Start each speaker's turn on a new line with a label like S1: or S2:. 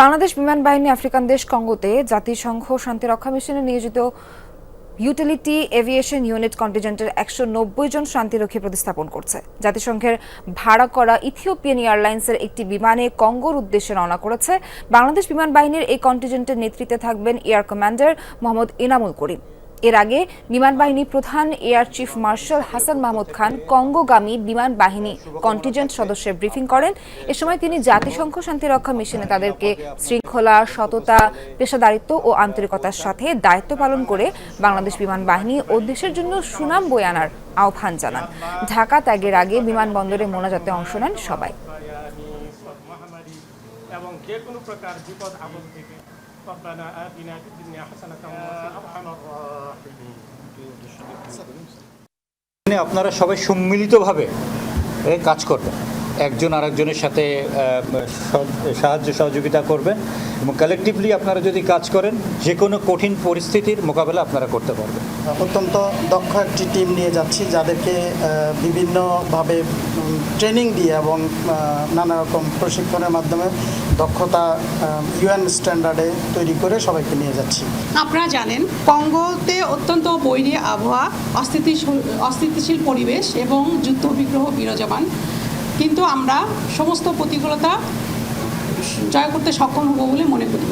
S1: বাংলাদেশ বিমান বাহিনী আফ্রিকান দেশ কঙ্গোতে জাতিসংঘ শান্তিরক্ষা মিশনে নিয়োজিত ইউটিলিটি এভিয়েশন ইউনিট কন্টিজেন্টের একশো নব্বই জন শান্তিরক্ষী প্রতিস্থাপন করছে। জাতিসংঘের ভাড়া করা ইথিওপিয়ান এয়ারলাইন্সের একটি বিমানে কঙ্গোর উদ্দেশ্যে রওনা করেছে। বাংলাদেশ বিমান বাহিনীর এই কন্টিজেন্টের নেতৃত্বে থাকবেন এয়ার কমান্ডার মোহাম্মদ ইনামুল করিম। এর আগে বিমান বাহিনী প্রধান air chief marshal Hasan Mahmud Khan কঙ্গোগামী বিমান বাহিনী কন্টিজেন্ট সদস্যের ব্রিফিং করেন। এ সময় তিনি জাতিসংঘ শান্তিরক্ষা মিশনে তাদেরকে শৃঙ্খলা, সততা, পেশাদারিত্ব ও আন্তরিকতার সাথে দায়িত্ব পালন করে বাংলাদেশ বিমান বাহিনী ও দেশের জন্য সুনাম বয়ে আনার আহ্বান জানান। ঢাকা ত্যাগের আগে বিমানবন্দরে মোনাজাতে অংশ নেন সবাই।
S2: এবং যে কোনো প্রকার বিপদ আপদ থেকে ফিদ দুনিয়া হাসানাতাও ওয়া ফিল আরহামার রাহিমিন
S3: এখানে আপনারা সবাই সম্মিলিতভাবে এ কাজ করবেন। একজন আরেকজনের সাথে সাহায্য সহযোগিতা করবেন এবং কালেকটিভলি আপনারা যদি কাজ করেন যে কোনো কঠিন পরিস্থিতির মোকাবেলা আপনারা করতে পারবেন।
S4: অত্যন্ত দক্ষ একটি টিম নিয়ে যাচ্ছি যাদেরকে বিভিন্নভাবে ট্রেনিং দিয়ে এবং নানা রকম প্রশিক্ষণের মাধ্যমে দক্ষতা ইউএন স্ট্যান্ডার্ডে তৈরি করে সবাইকে নিয়ে যাচ্ছি।
S5: আপনারা জানেন, কঙ্গোতে অত্যন্ত বৈরী আবহাওয়া, অস্থিতিশীল অস্থিতিশীল পরিবেশ এবং যুদ্ধ বিগ্রহ বিরাজমান। কিন্তু আমরা সমস্ত প্রতিকূলতা জয় করতে সক্ষম হব বলে মনে করি।